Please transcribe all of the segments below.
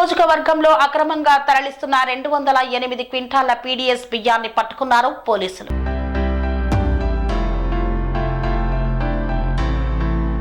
నియోజకవర్గంలో అక్రమంగా తరలిస్తున్న రెండు వందల ఎనిమిది క్వింటాల పీడీఎస్ బియ్యాన్ని పట్టుకున్నారు పోలీసులు.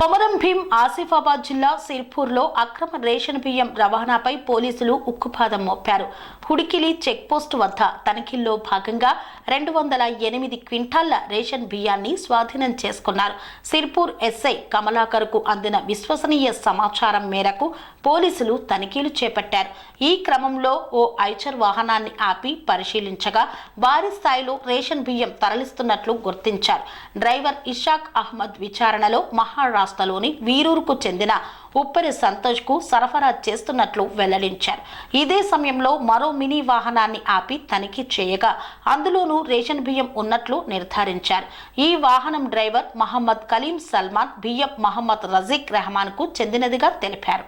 కొమరం భీం ఆసిఫాబాద్ జిల్లా సిర్పూర్లో అక్రమ రేషన్ బియ్యం రవాణాపై పోలీసులు ఉక్కుపాదం మోపారు. హుడికిలి చెక్పోస్ట్ వద్ద తనిఖీల్లో భాగంగా రెండు వందల ఎనిమిది క్వింటాళ్ళ రేషన్ బియ్యాన్ని స్వాధీనం చేసుకున్నారు. సిర్పూర్ ఎస్ఐ కమలాకర్కు అందిన విశ్వసనీయ సమాచారం మేరకు పోలీసులు తనిఖీలు చేపట్టారు. ఈ క్రమంలో ఓ ఐచర్ వాహనాన్ని ఆపి పరిశీలించగా భారీ స్థాయిలో రేషన్ బియ్యం తరలిస్తున్నట్లు గుర్తించారు. డ్రైవర్ ఇషాక్ అహ్మద్ విచారణలో మహారాష్ట్ర మహారాష్ట్రలోని వీరూరుకు చెందిన ఉప్పరి సంతోష్కు సరఫరా చేస్తున్నట్లు వెల్లడించారు. ఇదే సమయంలో మరో మినీ వాహనాన్ని ఆపి తనిఖీ చేయగా అందులోనూ రేషన్ బియ్యం ఉన్నట్లు నిర్ధారించారు. ఈ వాహనం డ్రైవర్ మహమ్మద్ కలీం సల్మాన్ బియ్యం మహమ్మద్ రజీక్ రెహమాన్కు చెందినదిగా తెలిపారు.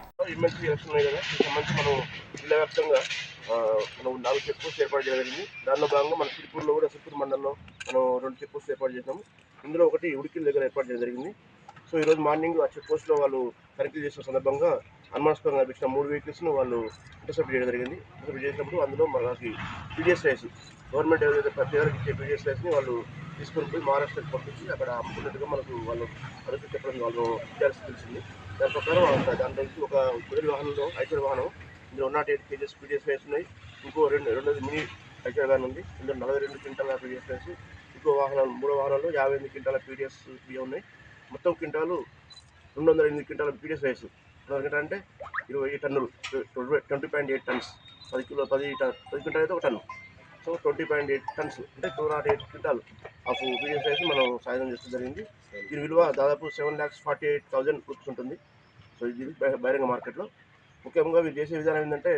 మనం నాలుగు చెక్ పోస్ట్ ఏర్పాటు చేయగలిగింది దానిలో భాగంగా మన సిరిపూర్లో కూడా సిరిపూర్ మండలంలో మనం రెండు చెక్ పోస్ట్ ఏర్పాటు చేసాము ఇందులో ఒకటి ఉడికిల దగ్గర ఏర్పాటు చేయడం జరిగింది. సో ఈరోజు మార్నింగ్ ఆ చెక్ పోస్ట్లో వాళ్ళు తనిఖీ చేసిన సందర్భంగా అనుమానాస్పదంగా కనిపించిన మూడు వెహికల్స్ను వాళ్ళు ఇంటర్సెప్ట్ చేయడం జరిగింది. ఇంటర్సెప్ట్ చేసినప్పుడు అందులో మనకి పీడిఎస్ రైస్ గవర్నమెంట్ ఏదైతే పేదలకు ఇచ్చే పీడిఎస్ రైస్ని వాళ్ళు తీసుకొని పోయి మహారాష్ట్రకి పంపించి అక్కడ అమ్ముకున్నట్టుగా మనకు వాళ్ళు అడుగు చెప్పడం వాళ్ళు విచారిస్తే తెలిసింది. దాని ప్రకారం అంత దాంట్లో ఒక కుదిరి వాహనంలో ఐచర్ వాహనం ఇందులో nought eight kgs PDS rice ఉన్నాయి. ఇంకో రెండు రెండోది మినీ ఐచర్ వ్యాన్ ఉంది. ఇందులో నలభై రెండు క్వింటాల పీడిఎస్ రైస్ ఇంకో వాహనం మూడో వాహనాల్లో యాభై ఎనిమిది క్వింటాల పీడిఎస్ బియ్యం ఉన్నాయి. మొత్తం క్వింటాలు రెండు వందల ఎనిమిది క్వింటాల పీడిఎస్ రైస్. ఎందుకంటే అంటే ఇరవై టన్నులు. Twenty point eight tons. పది కిలో పది పది క్వింటాల్ అయితే ఒక ton. So twenty point eight tons. అంటే two nought eight quintal. Of PDS rice మనం సాధన చేస్తూ జరిగింది. దీని విలువ దాదాపు seven lakhs forty eight thousand rupees ఉంటుంది. సో ఇది బహిరంగ మార్కెట్లో. ముఖ్యంగా వీళ్ళు చేసే విధానం ఏంటంటే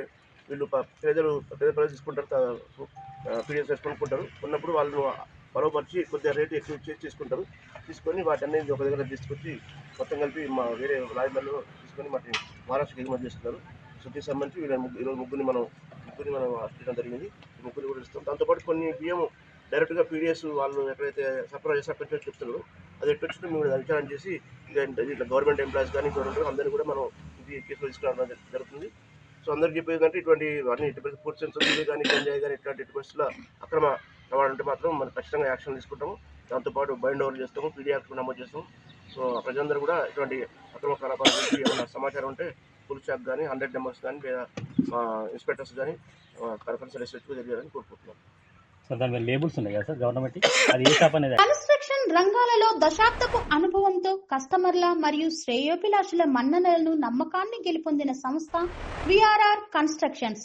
వీళ్ళు ప్రజలు పేదలు పేద ప్రజలు తీసుకుంటారు పీడిఎస్ రైస్ కొనుక్కుంటారు. కొన్నప్పుడు వాళ్ళు బలపరిచి కొద్దిగా రేటు ఎక్కువ చేసి తీసుకుంటారు. తీసుకొని వాటి వాటన్నిటి ఒక దగ్గర తీసుకొచ్చి మొత్తం కలిపి మా వేరే లారీలలో తీసుకొని వాటిని మహారాష్ట్రకి ఎగుమతి చేస్తున్నారు. సో దీనికి సంబంధించి వీళ్ళ ఈరోజు ముగ్గురిని మనం ముగ్గురిని మనం అరెస్ట్ జరిగింది. ముగ్గురిని కూడా ఇస్తాం. దాంతోపాటు కొన్ని బియ్యం డైరెక్ట్గా పీడిఎస్ వాళ్ళు ఎక్కడైతే సరఫరా చేసి అక్కడ చెప్తున్నారు. అది ఎట్టు మేము విచారం చేసి ఇట్లా గవర్నమెంట్ ఎంప్లాయీస్ కానీ గవర్నమెంట్ అందరినీ కూడా మనం ఇది కేసులో తీసుకురావడం జరుగుతుంది. సో అందరికి చెప్పేది అంటే ఇటువంటి అన్ని ఎటువంటి ఫుడ్ సెన్స్ కానీ గంజాయి కానీ ఇట్లాంటి పరిస్థితుల అక్రమ ఉంటే మాత్రం మనం ఖచ్చితంగా యాక్షన్ తీసుకుంటాము. దాంతోపాటు బైండ్ ఓవర్ చేస్తాము పీడియాక్ట్ నమోదు చేస్తాము. సో ప్రజలందరూ కూడా ఇటువంటి అక్రమ కార్యక్రమాల గురించి ఏమైనా సమాచారం ఉంటే పోలీస్ శాఖ కానీ హండ్రెడ్ నెంబర్స్ కానీ లేదా మా ఇన్స్పెక్టర్స్ కానీ కన్ఫరెన్స్ రెస్పెక్ట్ తెలియాలని కోరుకుంటున్నాం. సార్ దాని మీద లేబుల్స్ ఉన్నాయి కదా సార్ గవర్నమెంట్ అది ఏ షాప్ అనేది? కన్స్ట్రక్షన్ రంగాలలో దశాబ్దపు అనుభవంతో కస్టమర్ల మరియు శ్రేయోభిలాషుల మన్ననలను నమ్మకాన్ని గెలుపొందిన సంస్థ విఆర్ఆర్ కన్స్ట్రక్షన్స్